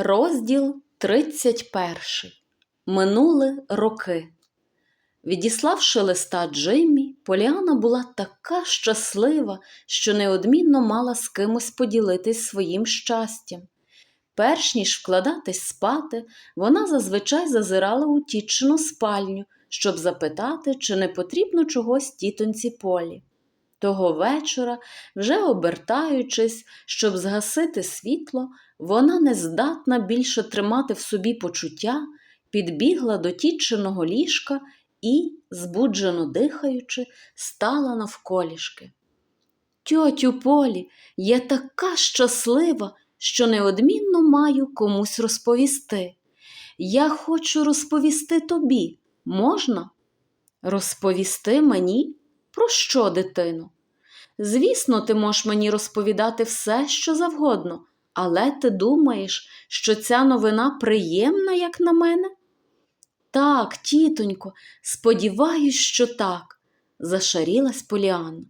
Розділ 31. Минули роки. Відіславши листа Джиммі, Поліана була така щаслива, що неодмінно мала з кимось поділитись своїм щастям. Перш ніж вкладатись спати, вона зазвичай зазирала у тітчину спальню, щоб запитати, чи не потрібно чогось тітоньці Полі. Того вечора, вже обертаючись, щоб згасити світло, вона не здатна більше тримати в собі почуття, підбігла до тітчиного ліжка і, збуджено дихаючи, стала навколішки. Тьотю Полі, я така щаслива, що неодмінно маю комусь розповісти. Я хочу розповісти тобі. Можна? Розповісти мені? Про що, дитино? Звісно, ти можеш мені розповідати все, що завгодно, але ти думаєш, що ця новина приємна, як на мене? Так, тітонько, сподіваюсь, що так, зашарілась Поліанна.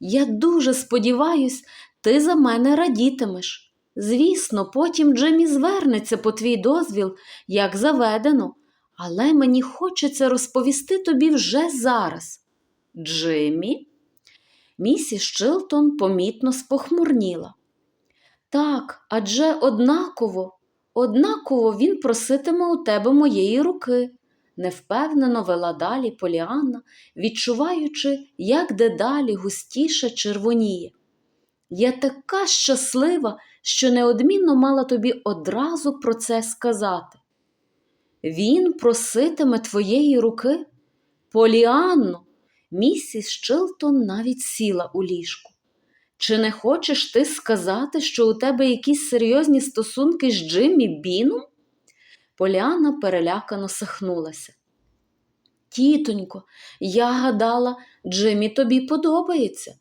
Я дуже сподіваюсь, ти за мене радітимеш. Звісно, потім Джемі звернеться по твій дозвіл, як заведено, але мені хочеться розповісти тобі вже зараз. Джиммі? Місіс Чилтон помітно спохмурніла. Так, адже однаково, однаково він проситиме у тебе моєї руки, невпевнено вела далі Поліанна, відчуваючи, як дедалі густіше червоніє. Я така щаслива, що неодмінно мала тобі одразу про це сказати. Він проситиме твоєї руки? Поліанно, місіс Чилтон навіть сіла у ліжку. Чи не хочеш ти сказати, що у тебе якісь серйозні стосунки з Джиммі Біном? Поліана перелякано сахнулася. Тітонько, я гадала, Джиммі тобі подобається.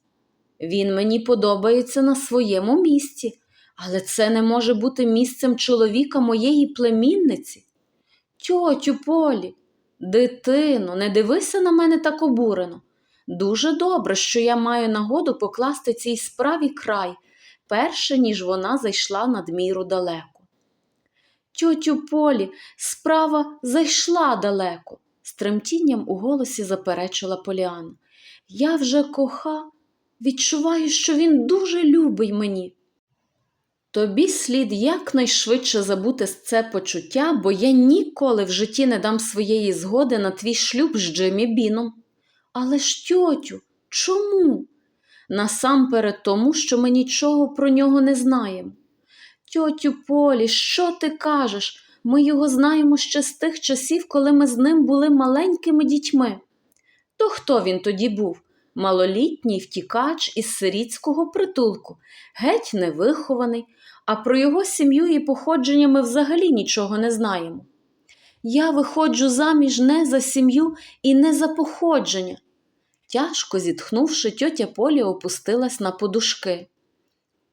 Він мені подобається на своєму місці, але це не може бути місцем чоловіка моєї племінниці. Тьотю Полі, дитино, не дивися на мене так обурено. Дуже добре, що я маю нагоду покласти цій справі край, перше, ніж вона зайшла надміру далеко. Тьотю Полі, справа зайшла далеко, з тремтінням у голосі заперечила Поліана. Я вже коха, відчуваю, що він дуже любий мені. Тобі слід якнайшвидше забути це почуття, бо я ніколи в житті не дам своєї згоди на твій шлюб з Джиммі Біном. Але ж, тьотю, чому? Насамперед тому, що ми нічого про нього не знаємо. Тьотю Полі, що ти кажеш? Ми його знаємо ще з тих часів, коли ми з ним були маленькими дітьми. То хто він тоді був? Малолітній втікач із сирітського притулку, геть невихований, а про його сім'ю і походження ми взагалі нічого не знаємо. Я виходжу заміж не за сім'ю і не за походження. Тяжко зітхнувши, тьотя Полі опустилась на подушки.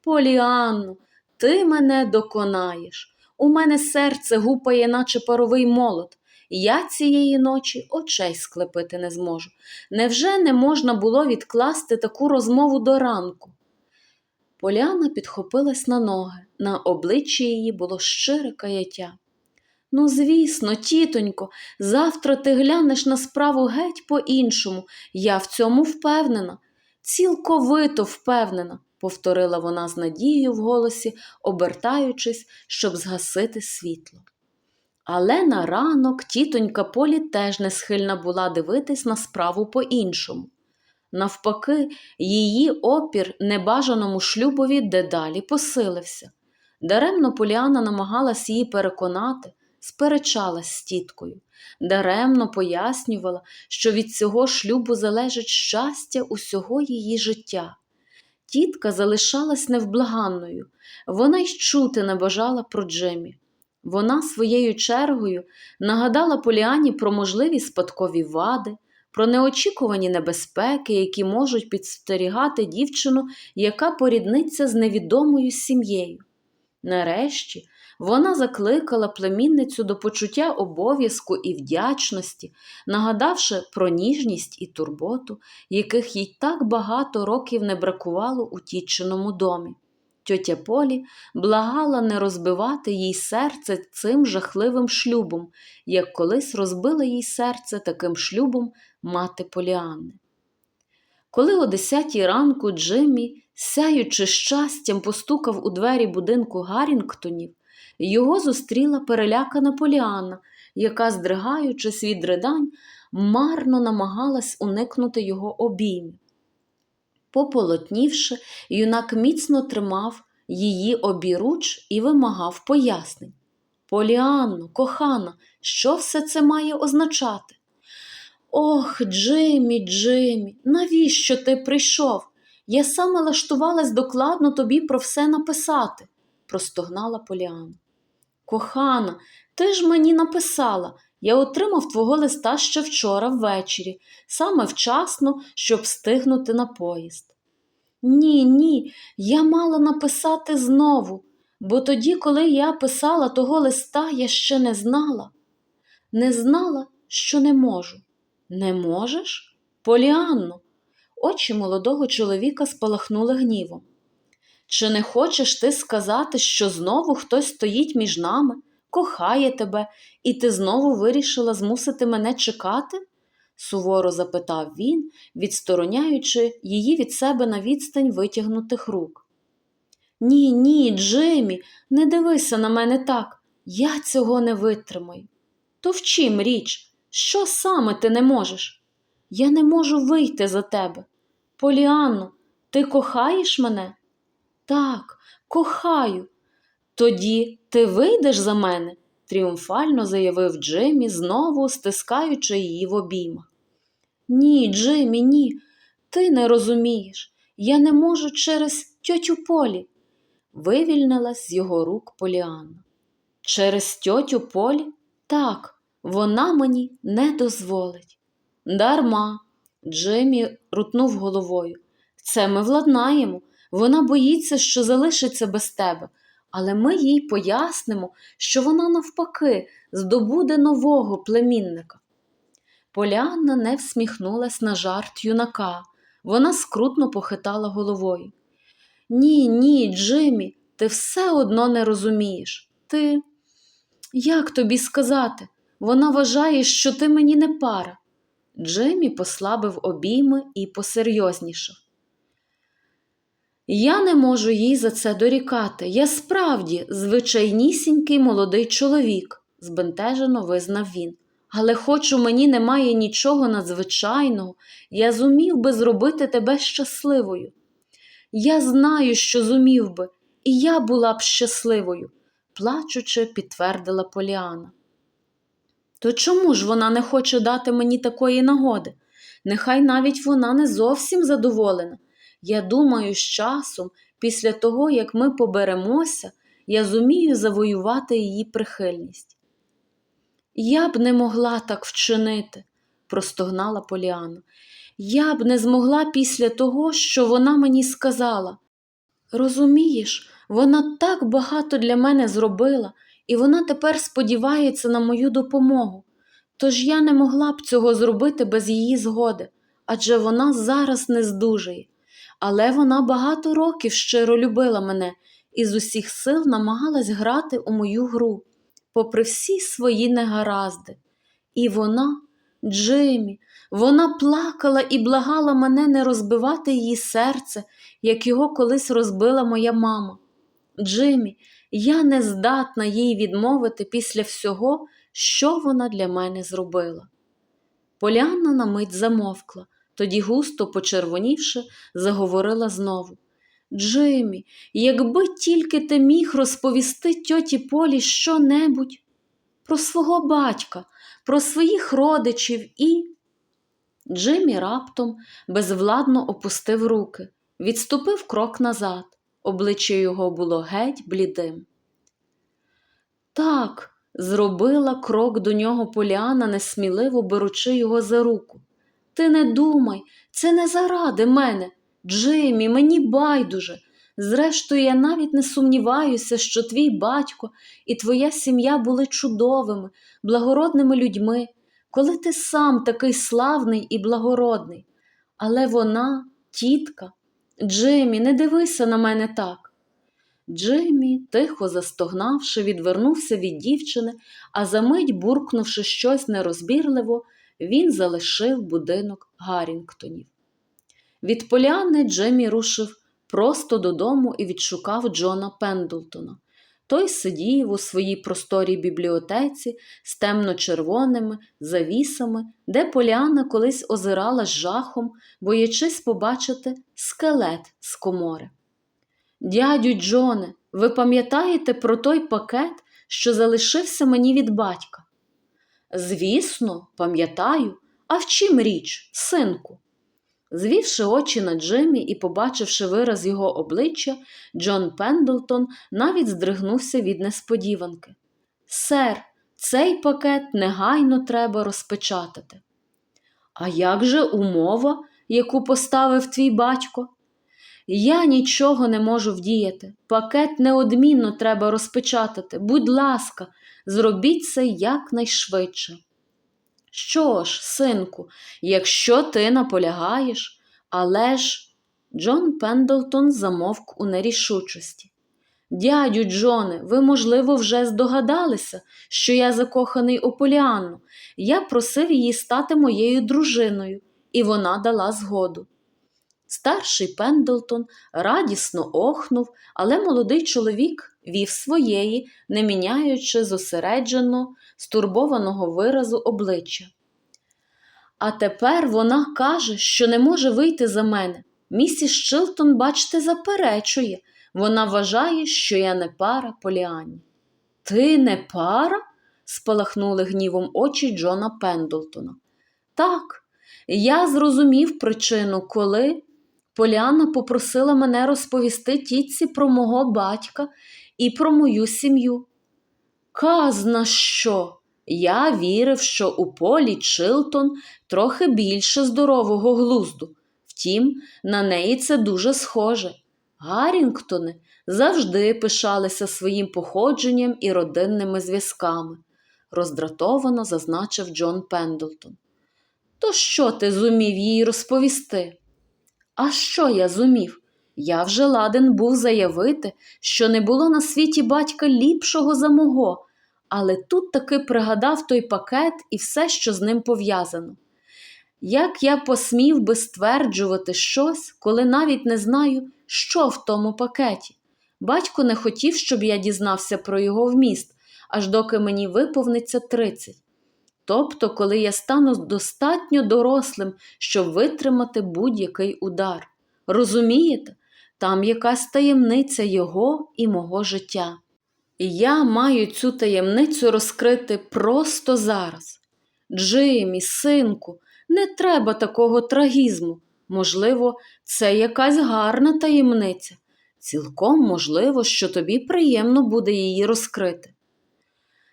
Поліанну, ти мене доконаєш. У мене серце гупає, наче паровий молот. Я цієї ночі очей склепити не зможу. Невже не можна було відкласти таку розмову до ранку? Поляна підхопилась на ноги, на обличчі її було щире каяття. Ну, звісно, тітонько, завтра ти глянеш на справу геть по-іншому. Я в цьому впевнена, цілковито впевнена, повторила вона з надією в голосі, обертаючись, щоб згасити світло. Але на ранок тітонька Полі теж не схильна була дивитись на справу по-іншому. Навпаки, її опір небажаному шлюбові дедалі посилився. Даремно Поліана намагалась її переконати, сперечалась з тіткою, даремно пояснювала, що від цього шлюбу залежить щастя усього її життя. Тітка залишалась невблаганною, вона й чути не бажала про Джемі. Вона своєю чергою нагадала Поліані про можливі спадкові вади, про неочікувані небезпеки, які можуть підстерігати дівчину, яка порідниться з невідомою сім'єю. Нарешті вона закликала племінницю до почуття обов'язку і вдячності, нагадавши про ніжність і турботу, яких їй так багато років не бракувало у тітчиному домі. тьотя Полі благала не розбивати їй серце цим жахливим шлюбом, як колись розбила їй серце таким шлюбом мати Поліанни. Коли о десятій ранку Джиммі, сяючи щастям, постукав у двері будинку Гаррінгтонів, його зустріла перелякана Поліанна, яка, здригаючись від ридань, марно намагалась уникнути його обіймів. Пополотнівши, юнак міцно тримав її обіруч і вимагав пояснень. Поліанно, кохана, що все це має означати? Ох, Джиммі, Джиммі, навіщо ти прийшов? Я саме лаштувалась докладно тобі про все написати, простогнала Поліана. Кохана, ти ж мені написала. Я отримав твого листа ще вчора ввечері, саме вчасно, щоб встигнути на поїзд. Ні, ні, я мала написати знову, бо тоді, коли я писала того листа, я ще не знала. Не знала, що не можу. Не можеш? Поліанно. Очі молодого чоловіка спалахнули гнівом. Чи не хочеш ти сказати, що знову хтось стоїть між нами, кохає тебе, і ти знову вирішила змусити мене чекати? суворо запитав він, відстороняючи її від себе на відстань витягнутих рук. Ні, ні, Джиммі, не дивися на мене так. Я цього не витримаю. То в чим річ? Що саме ти не можеш? Я не можу вийти за тебе. Поліанно, ти кохаєш мене? Так, кохаю. Тоді ти вийдеш за мене, тріумфально заявив Джиммі, знову стискаючи її в обіймах. Ні, Джиммі, ні, ти не розумієш. Я не можу через тьотю Полі. Вивільнилась з його рук Поліанна. Через тьотю Полі? Так, вона мені не дозволить. Дарма. Джиммі рутнув головою. Це ми владнаємо. Вона боїться, що залишиться без тебе, але ми їй пояснимо, що вона, навпаки, здобуде нового племінника. Полянна не всміхнулась на жарт юнака. Вона скрутно похитала головою. Ні, ні, Джиммі, ти все одно не розумієш. Ти. Як тобі сказати? Вона вважає, що ти мені не пара. Джиммі послабив обійми і посерйознішав. Я не можу їй за це дорікати. Я справді звичайнісінький молодий чоловік, збентежено визнав він. Але хоч у мені немає нічого надзвичайного, я зумів би зробити тебе щасливою. Я знаю, що зумів би, і я була б щасливою, плачучи, підтвердила Поліана. То чому ж вона не хоче дати мені такої нагоди? Нехай навіть вона не зовсім задоволена. Я думаю, з часом, після того, як ми поберемося, я зумію завоювати її прихильність. Я б не могла так вчинити, простогнала Поліана. Я б не змогла після того, що вона мені сказала. Розумієш, вона так багато для мене зробила, і вона тепер сподівається на мою допомогу. Тож я не могла б цього зробити без її згоди, адже вона зараз не здужає. Але вона багато років щиро любила мене і з усіх сил намагалась грати у мою гру, попри всі свої негаразди. І вона, Джиммі, вона плакала і благала мене не розбивати її серце, як його колись розбила моя мама. Джиммі, я не здатна їй відмовити після всього, що вона для мене зробила. Полянна на мить замовкла, тоді густо почервонівши, заговорила знову. Джиммі, якби тільки ти міг розповісти тьоті Полі що-небудь про свого батька, про своїх родичів і. Джиммі раптом безвладно опустив руки, відступив крок назад. Обличчя його було геть блідим. Так, зробила крок до нього Поліана, несміливо беручи його за руку. Ти не думай, це не заради мене. Джиммі, мені байдуже. Зрештою, я навіть не сумніваюся, що твій батько і твоя сім'я були чудовими, благородними людьми, коли ти сам такий славний і благородний. Але вона, тітка, Джиммі, не дивися на мене так. Джиммі, тихо застогнавши, відвернувся від дівчини, а за мить, буркнувши щось нерозбірливо, він залишив будинок Гаррінгтонів. Від поляни Джеммі рушив просто додому і відшукав Джона Пендлтона. Той сидів у своїй просторій бібліотеці з темно-червоними завісами, де Поліана колись озирала з жахом, боячись побачити скелет з комори. Дядю Джоне, ви пам'ятаєте про той пакет, що залишився мені від батька? Звісно, пам'ятаю, а в чим річ, синку? Звівши очі на Джиммі і побачивши вираз його обличчя, Джон Пендлтон навіть здригнувся від несподіванки. Сер, цей пакет негайно треба розпечатати. А як же умова, яку поставив твій батько? Я нічого не можу вдіяти. Пакет неодмінно треба розпечатати. Будь ласка, зробіть це якнайшвидше. Що ж, синку, якщо ти наполягаєш, але ж Джон Пендлтон замовк у нерішучості. Дядю Джоне, ви, можливо, вже здогадалися, що я закоханий у Поліанну. Я просив її стати моєю дружиною, і вона дала згоду. Старший Пендлтон радісно охнув, але молодий чоловік вів своєї, не міняючи зосереджено, стурбованого виразу обличчя. А тепер вона каже, що не може вийти за мене. Місіс Чилтон, бачте, заперечує. Вона вважає, що я не пара Поліані. Ти не пара? спалахнули гнівом очі Джона Пендлтона. Так, я зрозумів причину, коли Поліана попросила мене розповісти тітці про мого батька і про мою сім'ю. Казна що? Я вірив, що у полі Чилтон трохи більше здорового глузду. Втім, на неї це дуже схоже. Гаррінгтони завжди пишалися своїм походженням і родинними зв'язками, роздратовано зазначив Джон Пендлтон. То що ти зумів їй розповісти? А що я зумів? Я вже ладен був заявити, що не було на світі батька ліпшого за мого, але тут таки пригадав той пакет і все, що з ним пов'язано. Як я посмів би стверджувати щось, коли навіть не знаю, що в тому пакеті? Батько не хотів, щоб я дізнався про його вміст, аж доки мені виповниться тридцять. Тобто, коли я стану достатньо дорослим, щоб витримати будь-який удар. Розумієте, там якась таємниця його і мого життя. І я маю цю таємницю розкрити просто зараз. Джимі, синку, не треба такого трагізму. Можливо, це якась гарна таємниця. Цілком можливо, що тобі приємно буде її розкрити.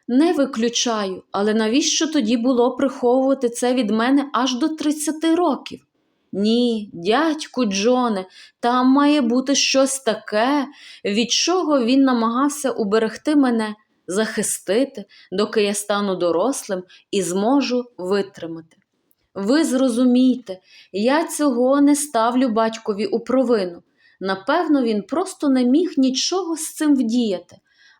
Не виключаю, але навіщо тоді було приховувати це від мене аж до 30 років? Ні, дядьку Джоне, там має бути щось таке, від чого він намагався уберегти мене, захистити, доки я стану дорослим і зможу витримати. Ви зрозумійте, я цього не ставлю батькові у провину. Напевно, він просто не міг нічого з цим вдіяти,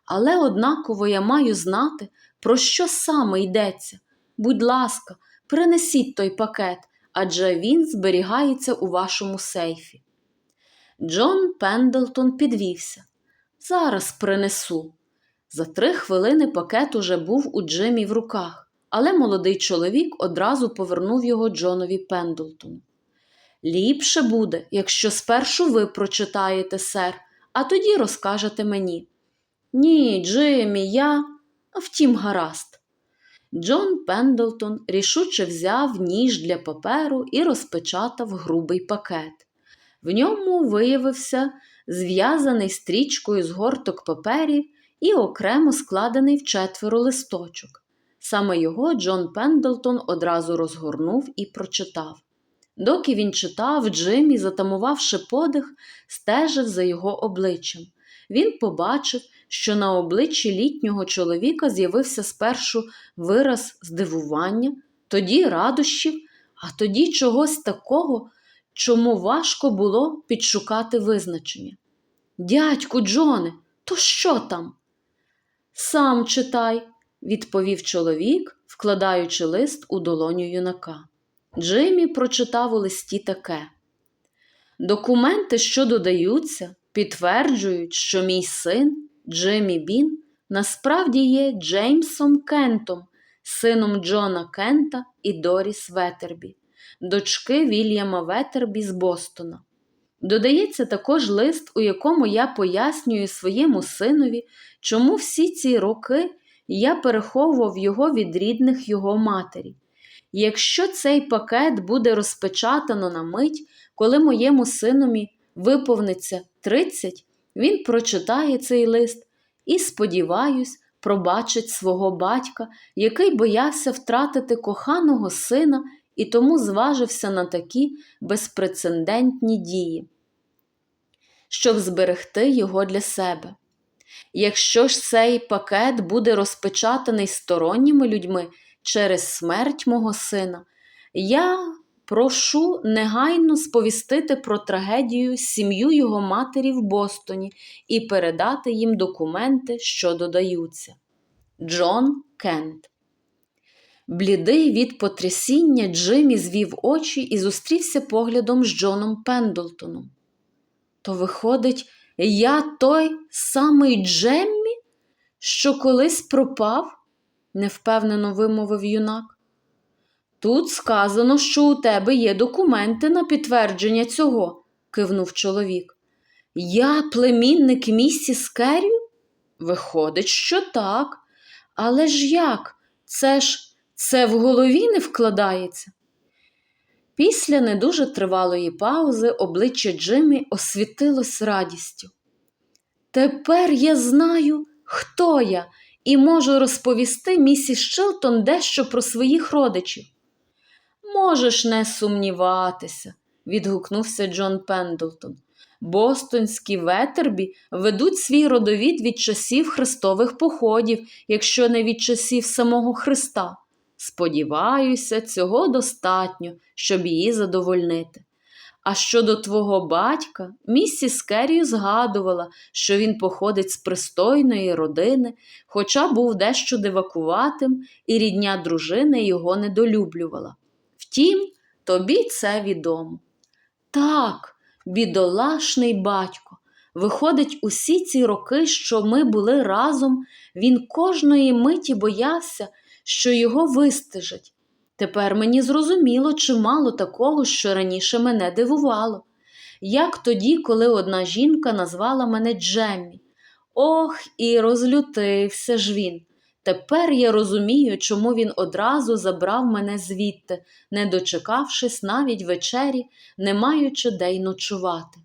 але однаково я маю знати, про що саме йдеться. Будь ласка, принесіть той пакет, адже він зберігається у вашому сейфі. Джон Пендлтон підвівся. Зараз принесу. За три хвилини пакет уже був у Джимі в руках, але молодий чоловік одразу повернув його Джонові Пендлтону. Ліпше буде, якщо спершу ви прочитаєте, сер, а тоді розкажете мені. Ні, Джиммі, я. Втім, гаразд. Джон Пендлтон рішуче взяв ніж для паперу і розпечатав грубий пакет. В ньому виявився зв'язаний стрічкою з горток паперів і окремо складений в четверо листочок. Саме його Джон Пендлтон одразу розгорнув і прочитав. Доки він читав, Джиммі, затамувавши подих, стежив за його обличчям. Він побачив, що на обличчі літнього чоловіка з'явився спершу вираз здивування, тоді радощів, а тоді чогось такого, чому важко було підшукати визначення. Дядьку Джоне, То що там? Сам читай, відповів чоловік, вкладаючи лист у долоню юнака. Джиммі прочитав у листі таке. Документи, що додаються, підтверджують, що мій син Джиммі Бін насправді є Джеймсом Кентом, сином Джона Кента і Доріс Ветербі, дочки Вільяма Ветербі з Бостона. Додається також лист, у якому я пояснюю своєму синові, чому всі ці роки я переховував його від рідних його матері. Якщо цей пакет буде розпечатано на мить, коли моєму синові виповниться 30, він прочитає цей лист і, сподіваюсь, пробачить свого батька, який боявся втратити коханого сина і тому зважився на такі безпрецедентні дії, щоб зберегти його для себе. Якщо ж цей пакет буде розпечатаний сторонніми людьми через смерть мого сина, я прошу негайно сповістити про трагедію сім'ю його матері в Бостоні і передати їм документи, що додаються. Джон Кент Блідий від потрясіння Джиммі звів очі і зустрівся поглядом з Джоном Пендлтоном. То, виходить, я той самий Джеммі, що колись пропав? невпевнено вимовив юнак. Тут сказано, що у тебе є документи на підтвердження цього, кивнув чоловік. Я племінник місіс Керрі? Виходить, що так. Але ж як? Це ж це в голові не вкладається. Після не дуже тривалої паузи обличчя Джиммі освітилось радістю. Тепер я знаю, хто я, і можу розповісти місіс Шилтон дещо про своїх родичів. Можеш не сумніватися, відгукнувся Джон Пендлтон. Бостонські ветербі ведуть свій родовід від часів хрестових походів, якщо не від часів самого Христа. Сподіваюся, цього достатньо, щоб її задовольнити. А щодо твого батька, місіс Керрі згадувала, що він походить з пристойної родини, хоча був дещо дивакуватим, і рідня дружини його недолюблювала. Втім, тобі це відомо. Так, бідолашний батько. Виходить, усі ці роки, що ми були разом, він кожної миті боявся, що його вистежать. Тепер мені зрозуміло чимало такого, що раніше мене дивувало. Як тоді, коли одна жінка назвала мене Джеммі. Ох, і розлютився ж він. Тепер я розумію, чому він одразу забрав мене звідти, не дочекавшись навіть вечері, не маючи де й ночувати.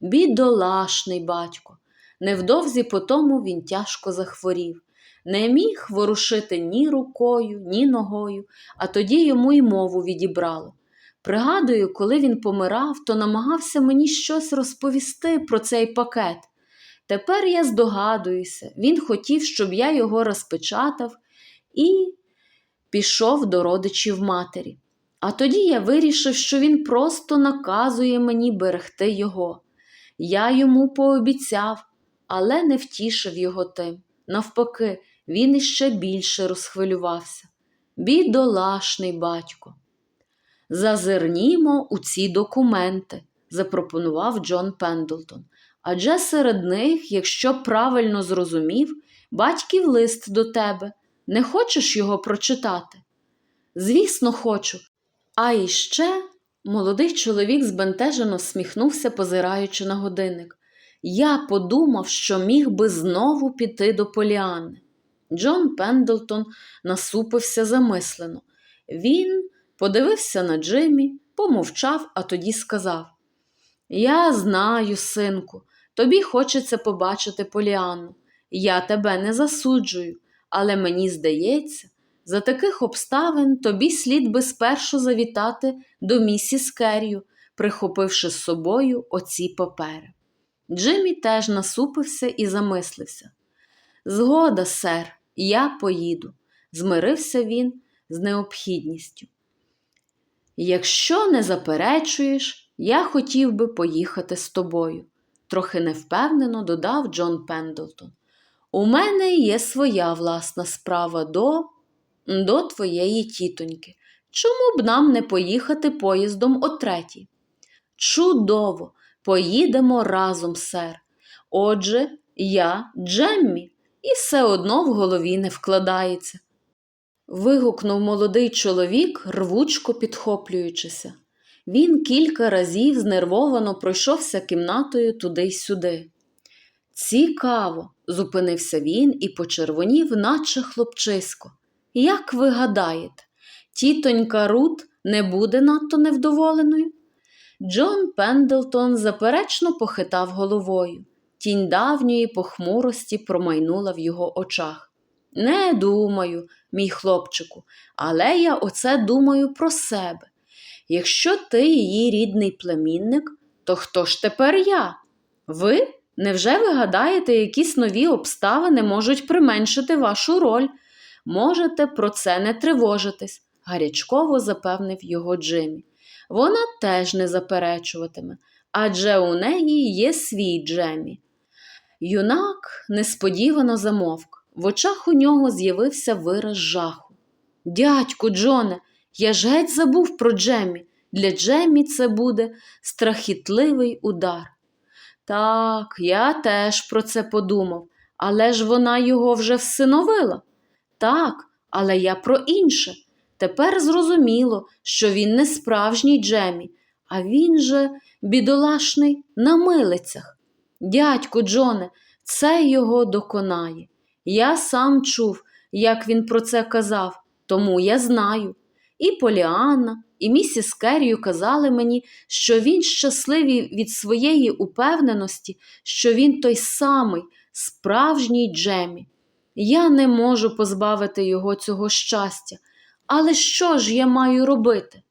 Бідолашний батько. Невдовзі по тому він тяжко захворів. Не міг ворушити ні рукою, ні ногою, а тоді йому й мову відібрало. Пригадую, коли він помирав, то намагався мені щось розповісти про цей пакет. Тепер я здогадуюся, він хотів, щоб я його розпечатав і пішов до родичів матері. А тоді я вирішив, що він просто наказує мені берегти його. Я йому пообіцяв, але не втішив його тим. Навпаки, він іще більше розхвилювався. Бідолашний батько. Зазирнімо у ці документи, запропонував Джон Пендлтон. Адже серед них, якщо правильно зрозумів, батьків лист до тебе. Не хочеш його прочитати? Звісно, хочу. А іще молодий чоловік збентежено сміхнувся, позираючи на годинник. Я подумав, що міг би знову піти до Поліани. Джон Пендлтон насупився замислено. Він подивився на Джиммі, помовчав, а тоді сказав: Я знаю, синку, тобі хочеться побачити Поліанну. Я тебе не засуджую, але мені здається, за таких обставин тобі слід би спершу завітати до місіс Керрю, прихопивши з собою оці папери. Джиммі теж насупився і замислився. Згода, сер, я поїду, змирився він з необхідністю. Якщо не заперечуєш, я хотів би поїхати з тобою. Трохи невпевнено додав Джон Пендлтон. У мене є своя власна справа до, до твоєї тітоньки. Чому б нам не поїхати поїздом о третій? Чудово! Поїдемо разом, сер. Отже, я Джеммі, і все одно в голові не вкладається. Вигукнув молодий чоловік, рвучко підхоплюючися. Він кілька разів знервовано пройшовся кімнатою туди й сюди. Цікаво, зупинився він і почервонів, наче хлопчисько. Як ви гадаєте, тітонька Рут не буде надто невдоволеною? Джон Пендлтон заперечно похитав головою. Тінь давньої похмурості промайнула в його очах. Не думаю, мій хлопчику, але я оце думаю про себе. Якщо ти її рідний племінник, то хто ж тепер я? Ви? Невже ви гадаєте, якісь нові обставини можуть применшити вашу роль? Можете про це не тривожитись, гарячково запевнив його Джиммі. Вона теж не заперечуватиме, адже у неї є свій Джемі. Юнак несподівано замовк. В очах у нього з'явився вираз жаху. Дядьку, Джоне, я ж геть забув про Джемі. Для Джемі це буде страхітливий удар. Так, я теж про це подумав, але ж вона його вже всиновила. Так, але я про інше. Тепер зрозуміло, що він не справжній Джемі, а він же бідолашний на милицях. Дядьку Джоне, це його доконає. Я сам чув, як він про це казав, тому я знаю. І Поліанна, і місіс Керрію казали мені, що він щасливий від своєї упевненості, що він той самий справжній Джемі. Я не можу позбавити його цього щастя. Але що ж я маю робити?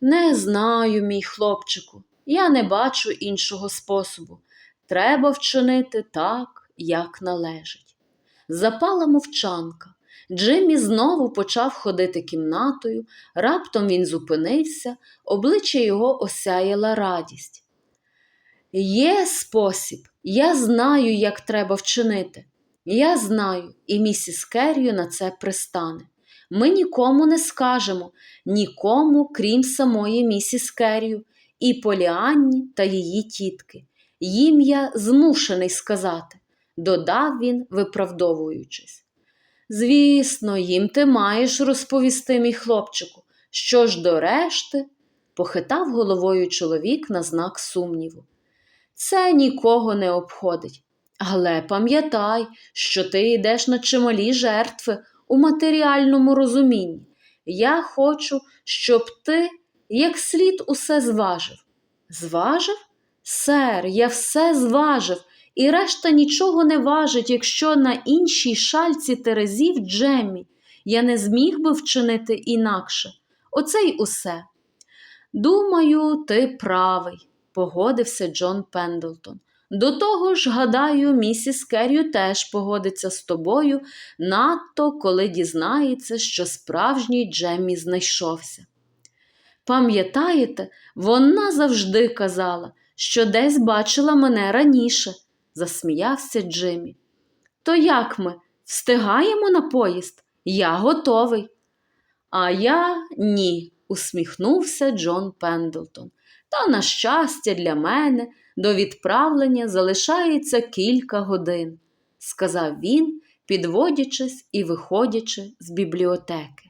Не знаю, мій хлопчику, я не бачу іншого способу. Треба вчинити так, як належить. Запала мовчанка. Джиммі знову почав ходити кімнатою, раптом він зупинився, обличчя його осяяла радість. Є спосіб, я знаю, як треба вчинити. Я знаю, і місіс Керрію на це пристане. Ми нікому не скажемо, нікому, крім самої місіс Керрію, і Поліанні та її тітки. Їм я змушений сказати, додав він, виправдовуючись. Звісно, їм ти маєш розповісти, мій хлопчику, що ж до решти, похитав головою чоловік на знак сумніву. Це нікого не обходить. Але пам'ятай, що ти йдеш на чималі жертви у матеріальному розумінні. Я хочу, щоб ти як слід усе зважив. Зважив? Сер, я все зважив, і решта нічого не важить, якщо на іншій шальці терезів Джеммі я не зміг би вчинити інакше. Оце й усе. Думаю, ти правий, погодився Джон Пендлтон. До того ж, гадаю, місіс Керрю теж погодиться з тобою, надто коли дізнається, що справжній Джеммі знайшовся. Пам'ятаєте, вона завжди казала, що десь бачила мене раніше, засміявся Джиммі. То як ми встигаємо на поїзд? Я готовий. А я ні, усміхнувся Джон Пендлтон. Та, на щастя, для мене до відправлення залишається кілька годин, сказав він, підводячись і виходячи з бібліотеки.